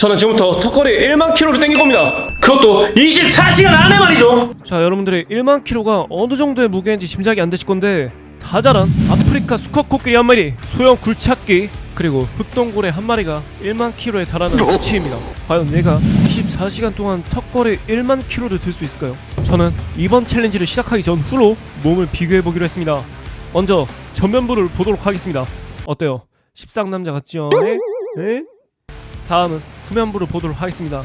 저는 지금부터 턱걸이 1만 킬로를 땡길 겁니다. 그것도 24시간 안에 말이죠. 자, 여러분들의 1만 킬로가 어느 정도의 무게인지 짐작이 안 되실 건데 다 자란 아프리카 수컷 코끼리 한 마리, 소형 굴착기, 그리고 흑동고래 한 마리가 1만 킬로에 달하는 수치입니다. 과연 얘가 24시간 동안 턱걸이 1만 킬로를 들 수 있을까요? 저는 이번 챌린지를 시작하기 전후로 몸을 비교해 보기로 했습니다. 먼저 전면부를 보도록 하겠습니다. 어때요? 십상남자 같죠? 네? 네? 다음은 후면부를 보도록 하겠습니다.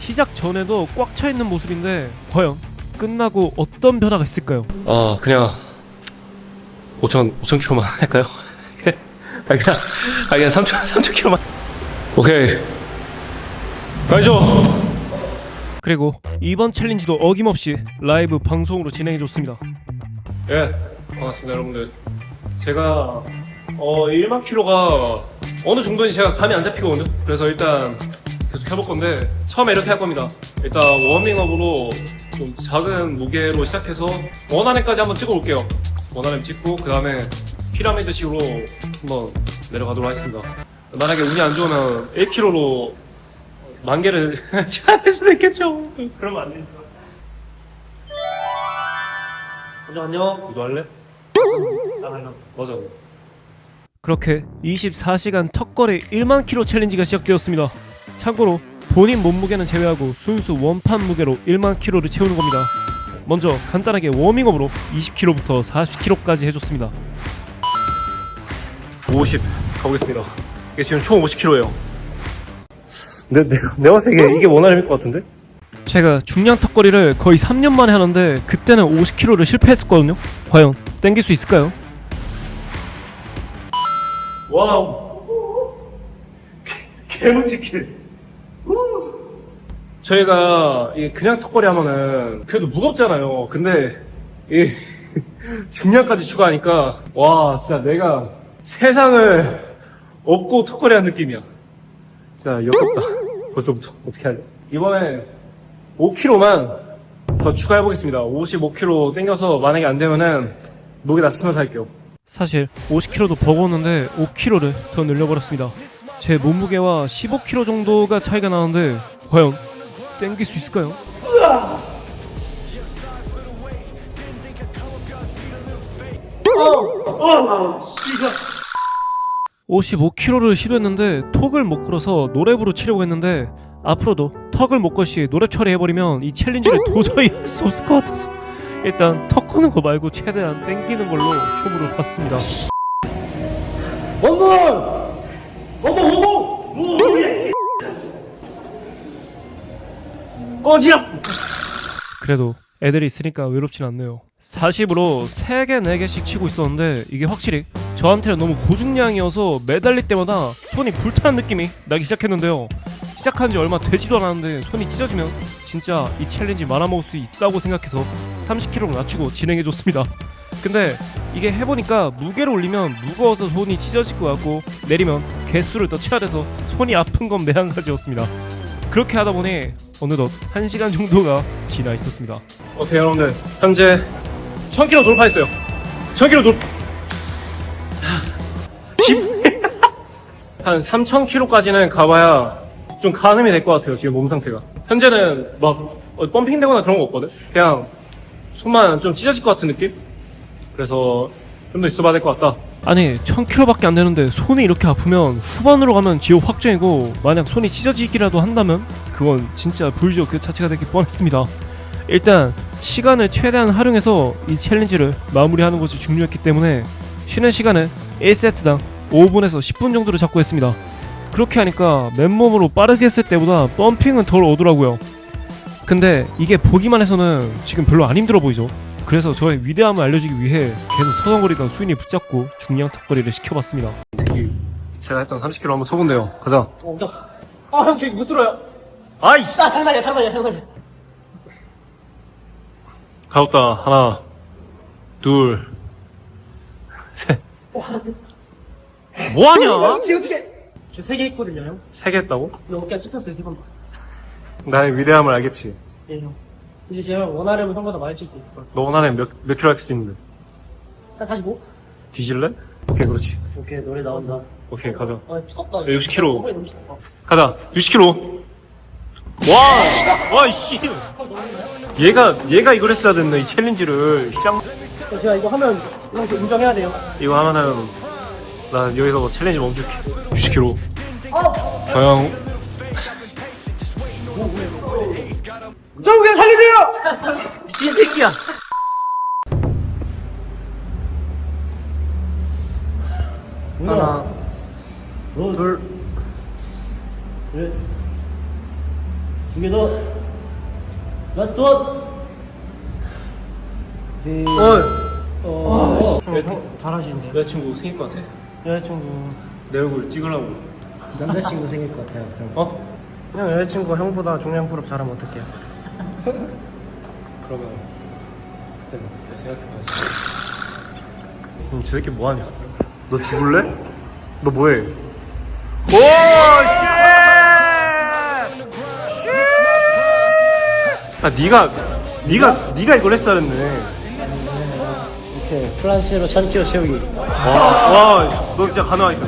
시작 전에도 꽉 차 있는 모습인데 과연 끝나고 어떤 변화가 있을까요? 아 그냥 5천 5천 킬로만 할까요? 아 그냥 아 그냥 3천 3천 킬로만 오케이 가죠. 그리고 이번 챌린지도 어김없이 라이브 방송으로 진행해 줬습니다. 예 반갑습니다 여러분들. 제가 어 1만 킬로가 어느 정도인지 제가 감이 안 잡히거든요. 그래서 일단 해볼 건데 처음에 이렇게 할 겁니다. 일단 워밍업으로 좀 작은 무게로 시작해서 원안에까지 한번 찍어볼게요. 원안에 찍고 그 다음에 피라미드식으로 한번 내려가도록 하겠습니다. 만약에 운이 안 좋으면 1kg로 만 개를 찾을 수도 있겠죠. 그러면 안 되니까. 안녕 안녕. 너도 할래? 맞아. 그렇게 24시간 턱걸이 1만 킬로 챌린지가 시작되었습니다. 참고로 본인 몸무게는 제외하고 순수 원판 무게로 1만 킬로를 채우는 겁니다. 먼저 간단하게 워밍업으로 20kg부터 40kg까지 해줬습니다. 50 가보겠습니다. 이게 지금 총 50kg예요. 내, 내, 내가 때 이게, 이게 원활일 것 같은데? 제가 중량 턱걸이를 거의 3년 만에 하는데 그때는 50kg를 실패했었거든요. 과연 땡길 수 있을까요? 와우 개뭉치킬 저희가 이게 그냥 턱걸이 하면은 그래도 무겁잖아요. 근데 이 중량까지 추가하니까 와 진짜 내가 세상을 업고 턱걸이 한 느낌이야. 진짜 역겹다. 벌써부터 어떻게 할래? 이번에 5kg만 더 추가해 보겠습니다. 55kg 땡겨서 만약에 안 되면은 목에 낮추면서 할게요. 사실 50kg도 버거웠는데 5kg를 더 늘려버렸습니다. 제 몸무게와 15kg 정도가 차이가 나는데 과연 땡길 수 있을까요? 55kg를 시도했는데 톡을 못 걸어서 노랩으로 치려고 했는데 앞으로도 턱을 못걸시 노랩 처리해버리면 이 챌린지를 도저히 할 수 없을 것 같아서 일단 턱 거는 거 말고 최대한 땡기는 걸로 쇼부를 봤습니다. 어지럽! 그래도 애들이 있으니까 외롭진 않네요. 40으로 3개, 4개씩 치고 있었는데 이게 확실히 저한테는 너무 고중량이어서 매달릴 때마다 손이 불타는 느낌이 나기 시작했는데요. 시작한 지 얼마 되지도 않았는데 손이 찢어지면 진짜 이 챌린지 말아먹을 수 있다고 생각해서 30kg로 낮추고 진행해줬습니다. 근데 이게 해보니까 무게를 올리면 무거워서 손이 찢어질 것 같고 내리면 개수를 더 쳐야 돼서 손이 아픈 건 매한가지였습니다. 그렇게 하다 보니 어느덧 1시간 정도가 지나 있었습니다. 오케이 여러분들 현재 1000kg 돌파했어요. 1000kg 돌 한 3000kg까지는 가봐야 좀 가늠이 될 것 같아요 지금 몸 상태가 현재는 막 어, 펌핑되거나 그런 거 없거든 그냥 손만 좀 찢어질 것 같은 느낌? 그래서 좀 더 있어봐야 될 것 같다 아니 1000kg밖에 안 되는데 손이 이렇게 아프면 후반으로 가면 지옥 확정이고 만약 손이 찢어지기라도 한다면 그건 진짜 불지옥 그 자체가 되기 뻔했습니다 일단 시간을 최대한 활용해서 이 챌린지를 마무리하는 것이 중요했기 때문에 쉬는 시간은 1세트당 5분에서 10분 정도를 잡고 했습니다 그렇게 하니까 맨몸으로 빠르게 했을 때보다 펌핑은 덜 오더라고요. 근데 이게 보기만 해서는 지금 별로 안 힘들어 보이죠? 그래서 저의 위대함을 알려주기 위해 계속 서성거리던 수인이 붙잡고 중량 턱걸이를 시켜봤습니다. 이 새끼 제가 했던 30kg 한번 쳐본대요. 가자. 어, 아, 형, 저기 못 들어요. 아이씨! 아, 장난이야, 장난이야, 장난이야. 가볍다. 하나, 둘, 셋. 뭐하냐? 어떻게, 어떻게. 저 세 개 있거든요, 형. 세 개 했다고? 근데 어깨 찝혔어요, 세 번. 나의 위대함을 알겠지. 예, 형. 이제 제가 원하려면 형보다 많이 칠 수 있을 것 같아요. 너 원하는 몇, 몇 킬로 할 수 있는데? 한 45? 뒤질래? 오케이, 그렇지. 오케이, 노래 나온다. 오케이, 가자. 아, 뜨겁다. 60kg. 너무. 가자. 60kg. 와, 와, 씨. 얘가, 얘가 이걸 했어야 됐네, 이 챌린지를. 쌍. 제가 이거 하면 이렇게 인정해야 돼요. 이거 하면은, 나 여기서 뭐 챌린지 멈출게. 60kg. 과연, 정국이 살리세요! 미친 새끼야. 하나, 둘, 셋. 두개 더. 라스트 원. 셋. 어. 어. 잘하시는데요. 여자친구 생길 것 같아. 여자친구. 내 얼굴 찍으려고. 남자친구 생길 것 같아요. 형. 어? 형 여자친구가 형보다 중량 풀업 잘하면 어떡해요? 그러면, 그때는 잘 생각해봐야지. 그럼 저 새끼 뭐하냐? 너 죽을래? 너 뭐해? 오, 쉣! 아, 네가, 네가, 네가 이걸 했어야 했네. 이렇게 플란시로 1000kg 채우기. 와, 와, 너 진짜 가능하겠다.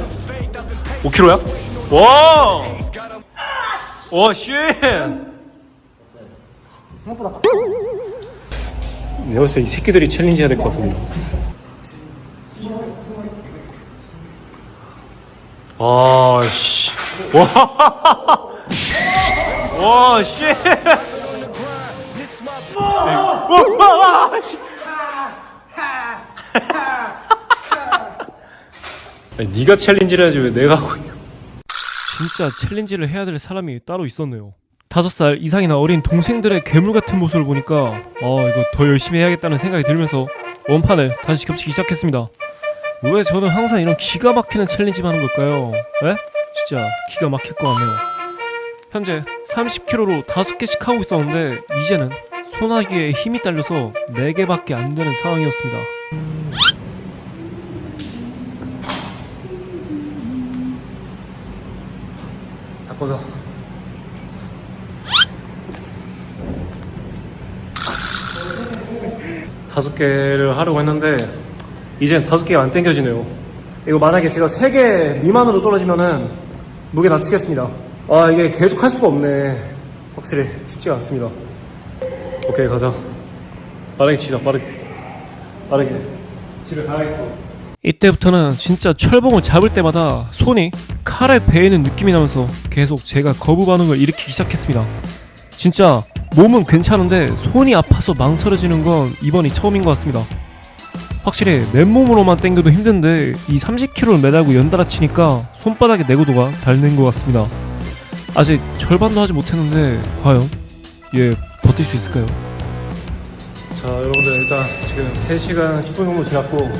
5kg야? 와! 와, 쉣! 생각보다 내가 봤을 때이 새끼들이 챌린지 해야 될 것 같습니다. 와, 씨. 와! 와, 씨! 와, 씨. 아니, 네가 챌린지를 해야지 왜 내가 하고 있냐? 진짜 챌린지를 해야 될 사람이 따로 있었네요. 다섯 살 이상이나 어린 동생들의 괴물 같은 모습을 보니까 어 이거 더 열심히 해야겠다는 생각이 들면서 원판을 다시 겹치기 시작했습니다. 왜 저는 항상 이런 기가 막히는 챌린지만 하는 걸까요? 에? 진짜 기가 막힐 것 같네요. 현재 30kg로 5개씩 하고 있었는데 이제는 소나기에 힘이 딸려서 4개밖에 안 되는 상황이었습니다. 다 꺼져. 다섯 개를 하려고 했는데 이젠 다섯 개가 안 땡겨지네요. 이거 만약에 제가 세 개 미만으로 떨어지면은 무게 낮추겠습니다. 아 이게 계속 할 수가 없네. 확실히 쉽지가 않습니다. 오케이 가자. 빠르게 치자 빠르게. 빠르게. 집에 가야겠어. 이때부터는 진짜 철봉을 잡을 때마다 손이 칼에 베이는 느낌이 나면서 계속 제가 거부 반응을 일으키기 시작했습니다. 진짜 몸은 괜찮은데 손이 아파서 망설여지는 건 이번이 처음인 것 같습니다. 확실히 맨몸으로만 당겨도 힘든데 이 30kg를 매달고 연달아 치니까 손바닥의 내구도가 닳는 것 같습니다. 아직 절반도 하지 못했는데 과연 예 버틸 수 있을까요? 자 여러분들 일단 지금 3시간 10분 정도 지났고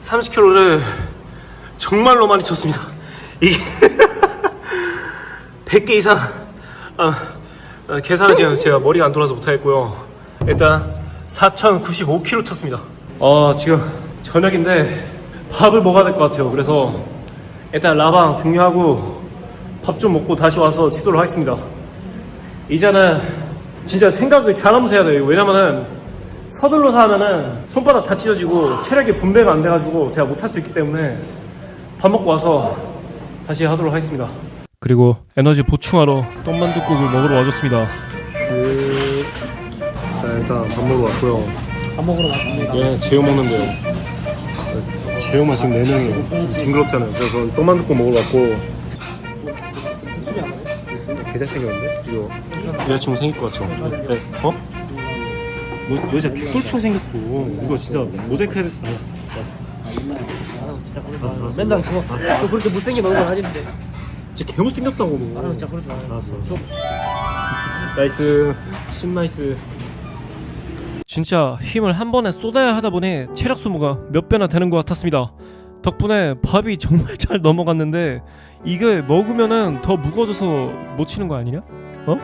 30kg를 정말로 많이 쳤습니다. 이게 100개 이상 아, 아, 계산은 지금 제가 머리가 안 돌아서 못하겠고요. 일단 4,095kg 쳤습니다. 어, 지금 저녁인데 밥을 먹어야 될 것 같아요. 그래서 일단 라방 종료하고 밥 좀 먹고 다시 와서 치도록 하겠습니다. 이제는 진짜 생각을 잘하면서 해야 돼요. 왜냐면은 서둘러서 하면은 손바닥 다 찢어지고 체력이 분배가 안 돼가지고 제가 못할 수 있기 때문에 밥 먹고 와서 다시 하도록 하겠습니다. 그리고 에너지 보충하러 떡만둣국을 먹으러 와줬습니다. 자 일단 밥 먹으러 왔고요. 밥 먹으러 왔습니다. 예, 제육 먹는데요. 제육만 지금 4명이에요. 징그럽잖아요. 그래서 떡만둣국 먹으러 왔고. 개잘 생겼는데? 이거 여자친구 생길 것 같죠? 네. 어? 뭐, 너 진짜 개꿀충 생겼어. 이거 진짜 모자이크 마. 맨날 그거 또 그렇게 못생긴 얼굴 하는데. 진짜 개못 생겼다고 너. 아 진짜 그러지 마. 알았어. 나이스. 신 나이스. 진짜 힘을 한 번에 쏟아야 하다 보니 체력 소모가 몇 배나 되는 것 같았습니다. 덕분에 밥이 정말 잘 넘어갔는데 이게 먹으면은 더 무거워져서 못 치는 거 아니냐? 어?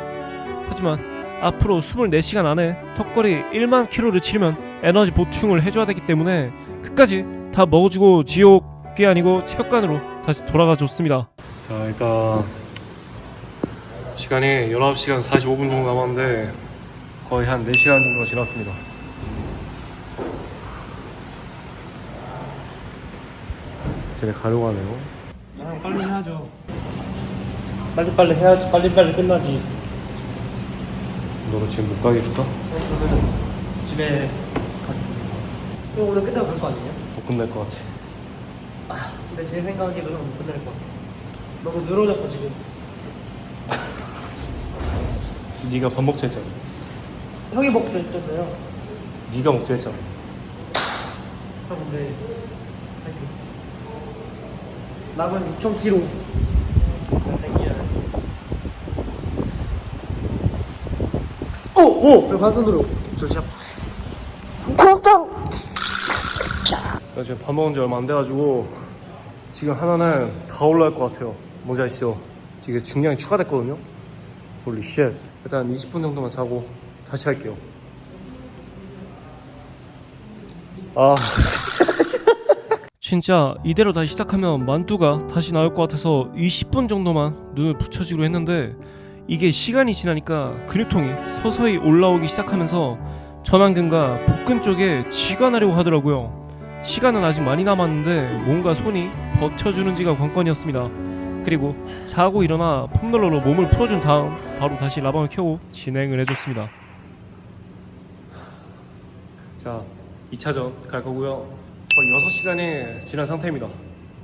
하지만 앞으로 24시간 안에 턱걸이 1만 킬로를 치려면 에너지 보충을 해줘야 되기 때문에 끝까지 다 먹어주고 지옥이 아니고 체육관으로 다시 돌아가 줬습니다. 자 일단 시간이 19시간 45분 정도 남았는데 거의 한 4시간 정도 지났습니다. 집에 가려고 하네요. 나랑 빨리 해야죠. 빨리빨리 해야지 빨리빨리 끝나지 너도 지금 못 가게 해줄까? 저는 집에 갔습니다 이거 오늘 끝나고 갈거 아니에요? 못 끝날 것 같아 아 근데 제 생각에도 형못 끝날 것 같아 너무 늘어졌어 지금. 네가 밥 먹자 했잖아. 형이 먹자 했잖아요. 네가 먹자 했잖아. 형 근데 하여튼 남은 6,000km 잘 땡겨야. 돼 오! 오! 왜 반손으로? 저 진짜 나 지금 밥 먹은 지 얼마 안 돼가지고 지금 하나는 다 올라갈 것 같아요 뭔지 아시죠? 이게 중량이 추가됐거든요. 홀리 쉣 일단 20분 정도만 자고 다시 할게요. 아. 진짜 이대로 다시 시작하면 만두가 다시 나올 것 같아서 20분 정도만 눈을 붙여주기로 했는데 이게 시간이 지나니까 근육통이 서서히 올라오기 시작하면서 전완근과 복근 쪽에 쥐가 나려고 하더라고요. 시간은 아직 많이 남았는데 뭔가 손이 버텨주는지가 관건이었습니다. 그리고 자고 일어나 폼롤러로 몸을 풀어준 다음 바로 다시 라방을 켜고 진행을 해줬습니다. 자, 2차전 갈 거고요. 거의 6시간이 지난 상태입니다.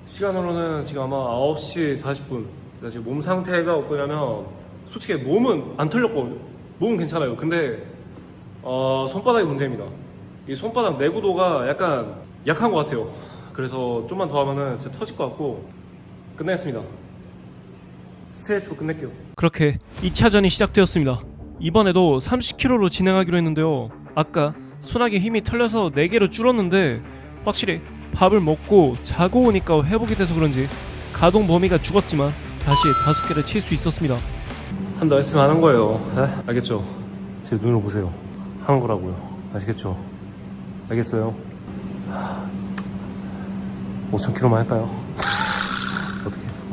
시간으로는 지금 아마 9시 40분. 지금 몸 상태가 어떠냐면 솔직히 몸은 안 털렸거든요. 몸은 괜찮아요. 근데 어, 손바닥이 문제입니다. 이 손바닥 내구도가 약간 약한 것 같아요. 그래서 좀만 더 하면은 진짜 터질 것 같고 끝내겠습니다. 스트레이트로 끝낼게요. 그렇게 2차전이 시작되었습니다. 이번에도 30kg로 진행하기로 했는데요. 아까 소나기 힘이 털려서 4개로 줄었는데 확실히 밥을 먹고 자고 오니까 회복이 돼서 그런지 가동 범위가 죽었지만 다시 5개를 칠 수 있었습니다. 한다 했으면 하는 거예요. 네? 알겠죠? 제 눈을 보세요. 하는 거라고요. 아시겠죠? 알겠어요? 5,000km만 할까요?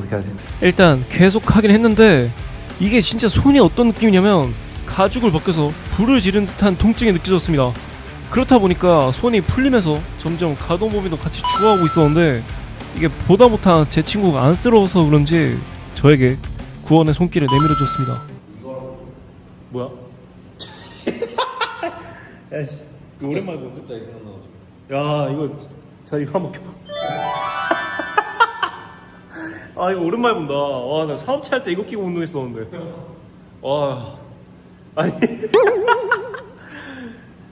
어떻게 하지? 일단 계속 하긴 했는데 이게 진짜 손이 어떤 느낌이냐면 가죽을 벗겨서 불을 지른 듯한 통증이 느껴졌습니다. 그렇다 보니까 손이 풀리면서 점점 가동 범위도 같이 죽어가고 있었는데 이게 보다 못한 제 친구가 안쓰러워서 그런지 저에게 구원의 손길을 내밀어줬습니다. 뭐야? 야씨 오랜만에 보는 갑자기 생각나가지고 야 이거 자 이거 한번 켜. 아 이거 오랜만에 본다. 와 나 사업체 할 때 이거 끼고 운동했었는데. 와 아니.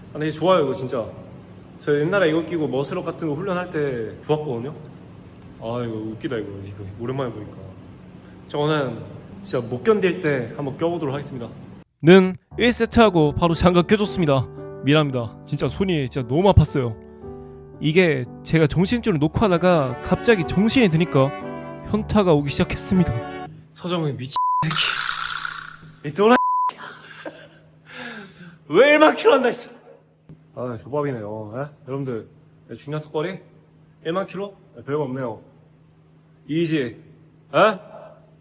아 근데 좋아요 이거 진짜. 저 옛날에 이거 끼고 머슬업 같은 거 훈련할 때 좋았거든요. 아 이거 웃기다 이거 이거 오랜만에 보니까. 저는 진짜 못 견딜 때 한번 껴보도록 하겠습니다. 는 1세트 하고 바로 장갑 껴줬습니다. 미안합니다. 진짜 손이 진짜 너무 아팠어요. 이게 제가 정신줄을 놓고 하다가 갑자기 정신이 드니까 현타가 오기 시작했습니다. 서정훈 미친 새끼. 이 또라 왜 일만 킬로 한다 했어? 아 조밥이네요. 에? 여러분들 중량 턱걸이 1만 킬로? 에, 별거 없네요. 이지, 에?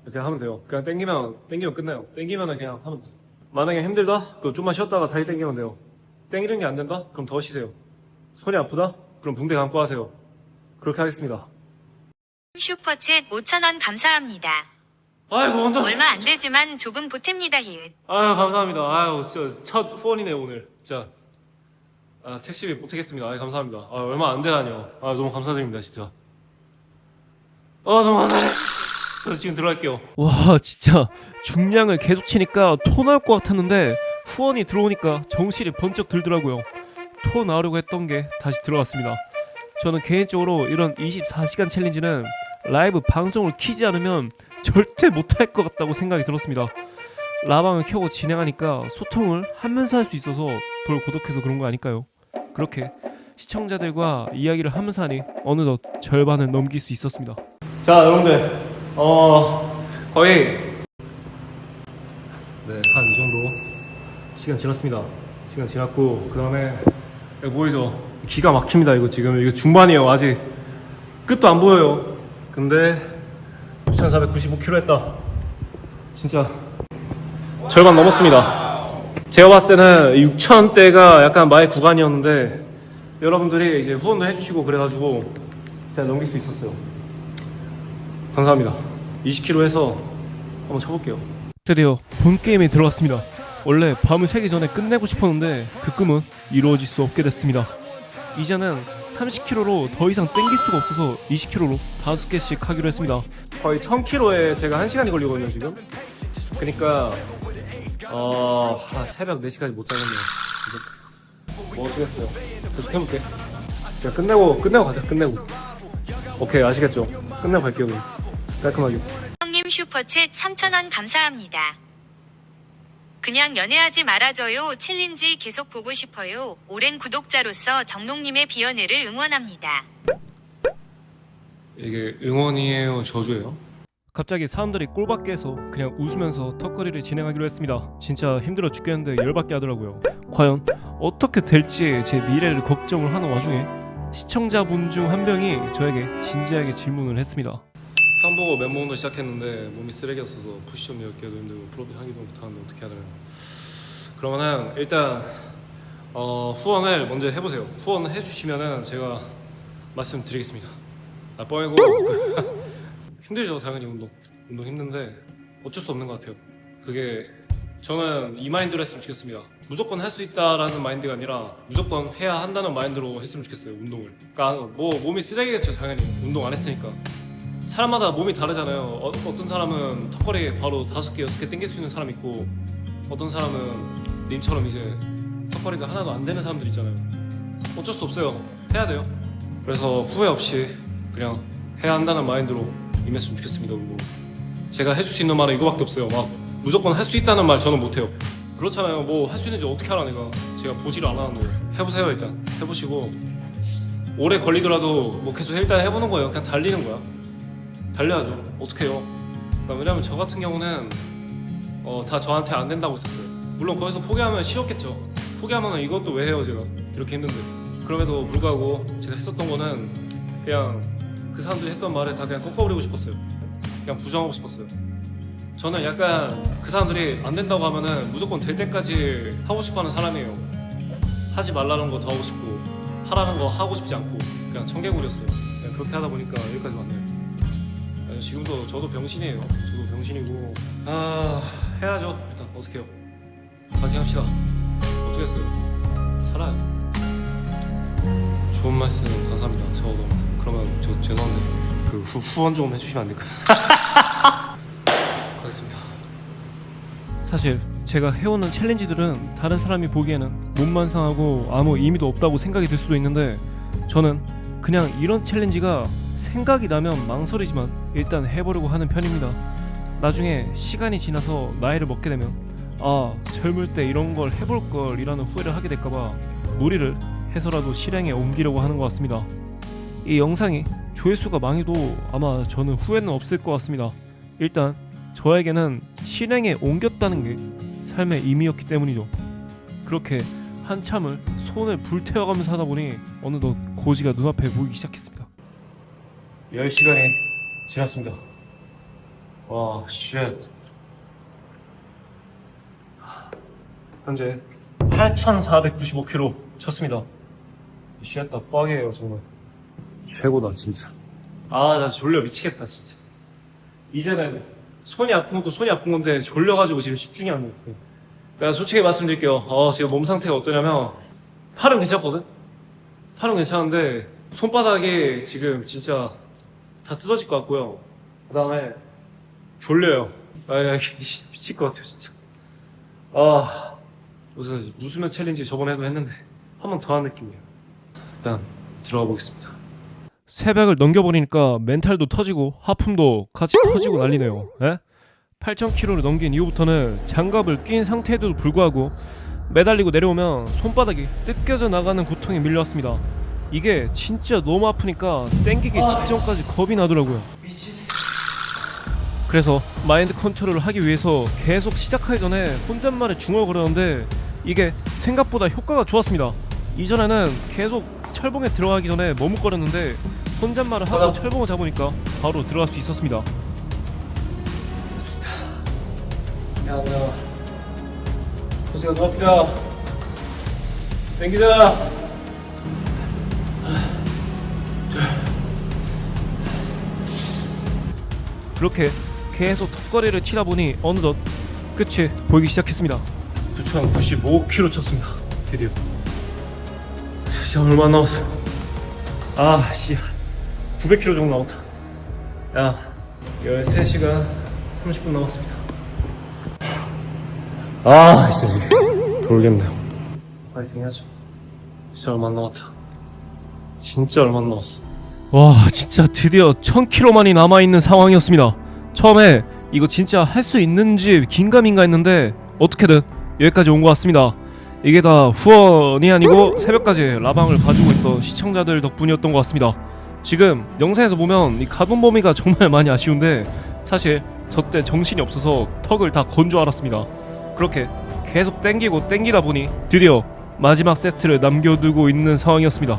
이렇게 하면 돼요. 그냥 땡기면 땡기면 끝나요. 땡기면은 그냥 하면 돼. 만약에 힘들다? 그럼 좀만 쉬었다가 다시 땡기면 돼요. 땡기는 게 안 된다? 그럼 더 쉬세요. 손이 아프다? 그럼 붕대 감고 하세요. 그렇게 하겠습니다. 슈퍼챗 5,000원 감사합니다. 아이고 완전. 얼마 안 되지만 조금 보탭니다 히읗. 아유 감사합니다. 아유 진짜 첫 후원이네 오늘. 진짜. 아 택시비 못하겠습니다. 아유 감사합니다. 아 얼마 안 되다니요. 아 너무 감사드립니다 진짜. 아 너무 감사해요. 저 지금 들어갈게요. 와 진짜 중량을 계속 치니까 토 나올 것 같았는데 후원이 들어오니까 정신이 번쩍 들더라고요. 토 나오려고 했던 게 다시 들어갔습니다. 저는 개인적으로 이런 24시간 챌린지는 라이브 방송을 키지 않으면 절대 못할 것 같다고 생각이 들었습니다. 라방을 켜고 진행하니까 소통을 하면서 할 수 있어서 덜 고독해서 그런 거 아닐까요? 그렇게 시청자들과 이야기를 하면서 하니 어느덧 절반을 넘길 수 있었습니다. 자, 여러분들, 어 거의 네, 한 이 정도 시간 지났습니다. 시간 지났고 그 다음에 보이죠? 기가 막힙니다. 이거 지금 이거 중반이에요. 아직 끝도 안 보여요. 근데 6,495km 했다. 진짜 절반 넘었습니다. 제가 봤을 때는 6,000대가 약간 마의 구간이었는데 여러분들이 이제 후원도 해주시고 그래가지고 제가 넘길 수 있었어요. 감사합니다. 20km 해서 한번 쳐볼게요. 드디어 본 게임에 들어갔습니다. 원래 밤을 새기 전에 끝내고 싶었는데 그 꿈은 이루어질 수 없게 됐습니다. 이제는 30kg로 더 이상 땡길 수가 없어서 20kg로 5개씩 하기로 했습니다. 거의 1000kg에 제가 1시간이 걸리거든요, 지금. 그니까, 어, 아, 새벽 4시까지 못 자겠네요. 뭐 어쩌겠어요. 계속 해볼게. 제가 끝내고, 끝내고 가자, 끝내고. 오케이, 아시겠죠? 끝내고 갈게요, 그냥. 깔끔하게. 형님 슈퍼챗 3,000원 감사합니다. 그냥 연애하지 말아줘요. 챌린지 계속 보고 싶어요. 오랜 구독자로서 정록님의 비연애를 응원합니다. 이게 응원이에요, 저주예요? 갑자기 사람들이 꼴받게 해서 그냥 웃으면서 턱걸이를 진행하기로 했습니다. 진짜 힘들어 죽겠는데 열받게 하더라고요. 과연 어떻게 될지 제 미래를 걱정을 하는 와중에 시청자분 중 한 명이 저에게 진지하게 질문을 했습니다. 한보고 맨몸으로 시작했는데 몸이 쓰레기였어서 푸시업 10개도 힘들고 프로비 하기도 못하는데 어떻게 되나. 그러면은 일단 어, 후원을 먼저 해보세요. 후원 해주시면은 제가 말씀드리겠습니다. 아 뻥이고. 힘들죠 당연히 운동. 운동 힘든데 어쩔 수 없는 것 같아요. 그게 저는 이 마인드로 했으면 좋겠습니다. 무조건 할 수 있다라는 마인드가 아니라 무조건 해야 한다는 마인드로 했으면 좋겠어요 운동을. 그러니까 뭐 몸이 쓰레기겠죠 당연히. 운동 안 했으니까 사람마다 몸이 다르잖아요. 어, 어떤 사람은 턱걸이 바로 다섯 개, 여섯 개 땡길 수 있는 사람 있고 어떤 사람은 님처럼 이제 턱걸이가 하나도 안 되는 사람들 있잖아요. 어쩔 수 없어요. 해야 돼요. 그래서 후회 없이 그냥 해야 한다는 마인드로 임했으면 좋겠습니다. 그리고 제가 해줄 수 있는 말은 이거밖에 없어요. 막 무조건 할 수 있다는 말 저는 못해요. 그렇잖아요. 뭐 할 수 있는지 어떻게 알아 내가. 제가 보지를 않았는데 해보세요 일단. 해보시고 오래 걸리더라도 뭐 계속 일단 해보는 거예요. 그냥 달리는 거야. 달려야죠. 어떡해요. 그러니까 왜냐면 저 같은 경우는 어, 다 저한테 안 된다고 했었어요. 물론 거기서 포기하면 쉬웠겠죠. 포기하면 이것도 왜 해요 제가 이렇게 했는데 그럼에도 불구하고 제가 했었던 거는 그냥 그 사람들이 했던 말에 다 그냥 꺾어버리고 싶었어요. 그냥 부정하고 싶었어요. 저는 약간 그 사람들이 안 된다고 하면은 무조건 될 때까지 하고 싶어하는 사람이에요. 하지 말라는 거 더 하고 싶고 하라는 거 하고 싶지 않고 그냥 청개구리였어요. 그냥 그렇게 하다 보니까 여기까지 왔네요. 아니, 지금도 저도 병신이에요. 저도 병신이고 아 해야죠. 일단 어떻게 해요? 파이팅 합시다. 어쩌겠어요. 살아요. 좋은 말씀 감사합니다. 저 그러면 저 죄송한데 그 후, 후원 좀 해주시면 안 될까요? 가겠습니다. 사실 제가 해오는 챌린지들은 다른 사람이 보기에는 몸만 상하고 아무 의미도 없다고 생각이 들 수도 있는데 저는 그냥 이런 챌린지가 생각이 나면 망설이지만 일단 해보려고 하는 편입니다. 나중에 시간이 지나서 나이를 먹게 되면 아 젊을 때 이런 걸 해볼 걸이라는 후회를 하게 될까봐 무리를 해서라도 실행에 옮기려고 하는 것 같습니다. 이 영상이 조회수가 망해도 아마 저는 후회는 없을 것 같습니다. 일단 저에게는 실행에 옮겼다는 게 삶의 의미였기 때문이죠. 그렇게 한참을 손을 불태워가면서 하다 보니 어느덧 고지가 눈앞에 보이기 시작했습니다. 10시간이 지났습니다. 와, 쉣. 현재 8,495km 쳤습니다. 쉣, 다 fuck이에요, 정말. 최고다, 진짜. 아, 나 졸려 미치겠다, 진짜. 이제는 손이 아픈 것도 손이 아픈 건데 졸려가지고 지금 집중이 안 돼. 내가 솔직히 말씀드릴게요. 어, 지금 몸 상태가 어떠냐면 팔은 괜찮거든? 팔은 괜찮은데 손바닥이 지금 진짜 다 뜯어질 것 같고요. 그 다음에 졸려요. 아, 야, 미칠 것 같아요, 진짜. 아, 무슨 무수면 챌린지 저번에도 했는데 한 번 더 한 느낌이에요. 일단 들어가 보겠습니다. 새벽을 넘겨버리니까 멘탈도 터지고 하품도 같이 터지고 난리네요. 에? 8,000km를 넘긴 이후부터는 장갑을 낀 상태에도 불구하고 매달리고 내려오면 손바닥이 뜯겨져 나가는 고통이 밀려왔습니다. 이게 진짜 너무 아프니까 땡기기 직전까지 겁이 나더라고요. 그래서 마인드 컨트롤을 하기 위해서 계속 시작하기 전에 혼잣말을 중얼거렸는데 이게 생각보다 효과가 좋았습니다. 이전에는 계속 철봉에 들어가기 전에 머뭇거렸는데 혼잣말을 하고 철봉을 잡으니까 바로 들어갈 수 있었습니다. 야, 뭐야. 고생가 눈앞이다. 땡기자. 그렇게 계속 턱걸이를 치다 보니 어느덧 끝이 보이기 시작했습니다. 9,095km 쳤습니다. 드디어. 진짜 얼마 남았어요? 아, 씨. 900km 정도 남았다. 야, 13시간 30분 남았습니다. 아, 진짜 돌겠네요. 파이팅 해야죠. 진짜 얼마 안 남았다. 진짜 얼마 안 남았어. 와, 진짜 드디어 1000km만이 남아있는 상황이었습니다. 처음에 이거 진짜 할 수 있는지 긴가민가 했는데 어떻게든 여기까지 온 것 같습니다. 이게 다 후원이 아니고 새벽까지 라방을 봐주고 있던 시청자들 덕분이었던 것 같습니다. 지금 영상에서 보면 이 가본 범위가 정말 많이 아쉬운데 사실 저때 정신이 없어서 턱을 다 건 줄 알았습니다. 그렇게 계속 땡기고 땡기다 보니 드디어 마지막 세트를 남겨두고 있는 상황이었습니다.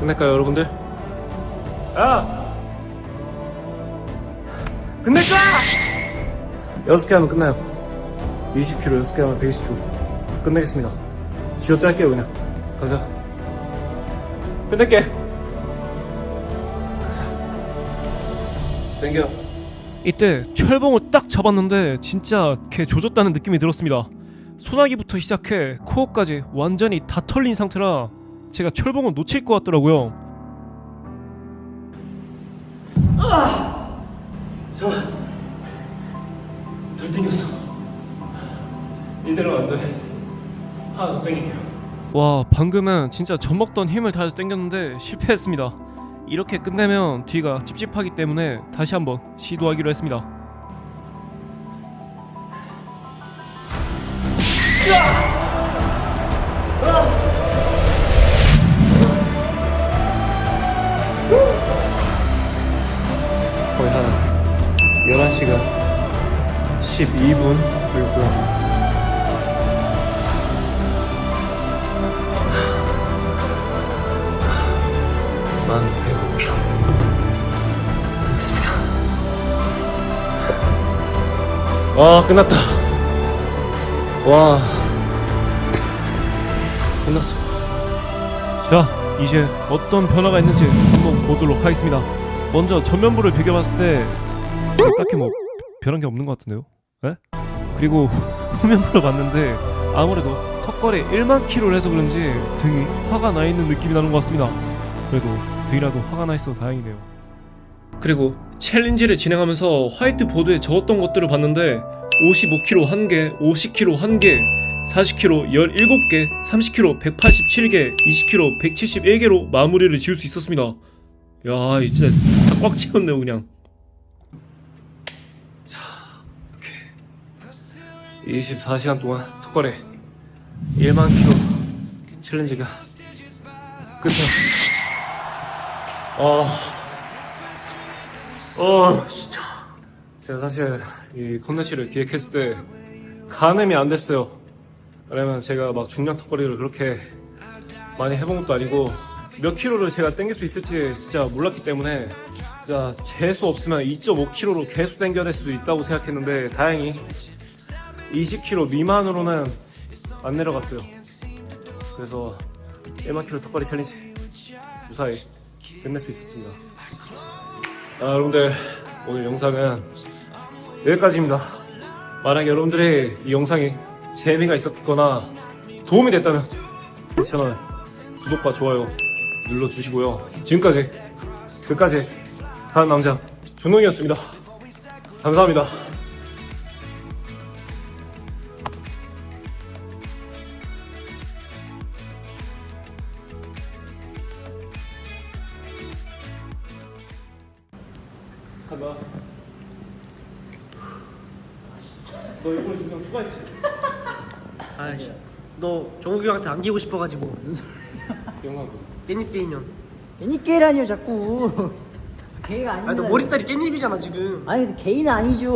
끝낼까요, 여러분들? 야! 끝낼까? 6개 하면 끝나요. 20kg, 6개 하면 120kg. 끝내겠습니다. 쥐어 짤게요, 그냥. 가자. 끝낼게. 땡겨. 이때 철봉을 딱 잡았는데 진짜 개 조졌다는 느낌이 들었습니다. 소나기부터 시작해 코어까지 완전히 다 털린 상태라 제가 철봉을 놓칠 것 같더라고요. 덜 땡겼어. 이대로 안 돼. 하나 더 땡길게요. 와 방금은 진짜 젖먹던 힘을 다해서 땡겼는데 실패했습니다. 이렇게 끝내면 뒤가 찝찝하기 때문에 다시 한번 시도하기로 했습니다. 거의 11시간 12분 걸렸고요. 만 105km 끝났습니다. 와 끝났다. 와 끝났어. 자 이제 어떤 변화가 있는지 한번 보도록 하겠습니다. 먼저 전면부를 비교해봤을 때 딱히 뭐 변한 게 없는 것 같은데요? 에? 그리고 후면부를 봤는데 아무래도 턱걸이 1만 킬로를 해서 그런지 등이 화가 나 있는 느낌이 나는 것 같습니다. 그래도 등이라도 화가 나 있어 다행이네요. 그리고 챌린지를 진행하면서 화이트 보드에 적었던 것들을 봤는데 55kg 1개, 50kg 1개, 40kg 17개, 30kg 187개, 20kg 171개로 마무리를 지을 수 있었습니다. 야, 이 진짜 다 꽉 채웠네요, 그냥. 24시간 동안 턱걸이 1만 킬로 챌린지가 끝이 났습니다. 아, 어, 진짜. 제가 사실 이 컨텐츠를 기획했을 때 가늠이 안 됐어요. 왜냐면 제가 막 중량 턱걸이를 그렇게 많이 해본 것도 아니고 몇 킬로를 제가 땡길 수 있을지 진짜 몰랐기 때문에 진짜 재수 없으면 2.5킬로로 계속 땡겨야 될 수도 있다고 생각했는데 다행히 20킬로 미만으로는 안 내려갔어요. 그래서 1만 킬로 턱걸이 챌린지 무사히 끝낼 수 있었습니다. 아, 여러분들 오늘 영상은 여기까지입니다. 만약에 여러분들의 이 영상이 재미가 있었거나 도움이 됐다면 이 채널 구독과 좋아요 눌러주시고요. 지금까지 끝까지 다른 남자 준홍이었습니다. 감사합니다. 안기고 싶어가지고. 영화 깻잎 대인년. 괜히 깨라니요 자꾸 개가 아닙니다 아니 너 머리 스타일이 깻잎이잖아 지금. 아니 근데 개인은 아니죠